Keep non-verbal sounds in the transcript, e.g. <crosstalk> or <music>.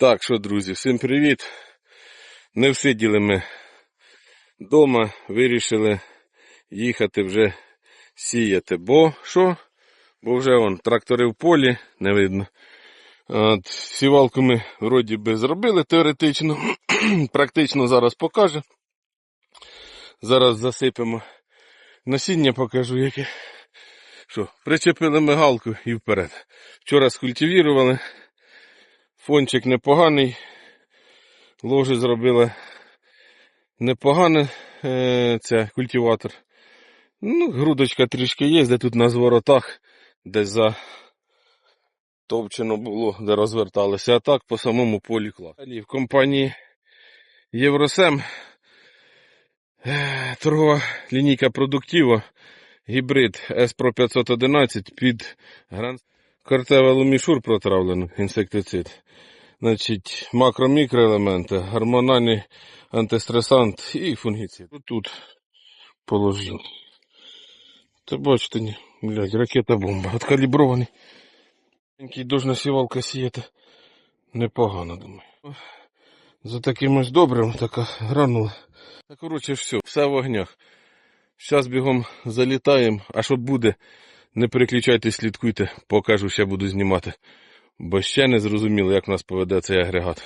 Так що, друзі, всім привіт. Не всиділи ми вдома, вирішили їхати вже сіяти. Бо що? Бо вже вон трактори в полі, не видно. От, сівалку ми вроді би зробили теоретично. <clears throat> Практично зараз покаже. Зараз засипемо насіння, покажу яке. Що, причепили мигалку і вперед. Вчора скультивірували. Фончик непоганий. Ложі зробила непогане е, це культиватор. Ну, грудочка трішки є, де тут на зворотах, десь за товчено було, де розверталося. А так по самому полі клас. В компанії Євросем е, торгова лінійка продуктива, гібрид S-Pro 511 під гран картеве лумішур протравлено, інсектицид. Значить, макро-мікроелементи, гормональний антистресант і фунгіцид. Тут положив. Та бачите, блядь, ракета бомба. Откалібрований. Який должна сівалка сіяти. Непогано, думаю. За таким добрим така гранула. Та коротше все, все в огнях. Зараз бігом залітаємо, а що буде, не переключайтесь, слідкуйте, покажу, ще буду знімати. Бо ще не зрозуміло, як в нас поведе цей агрегат.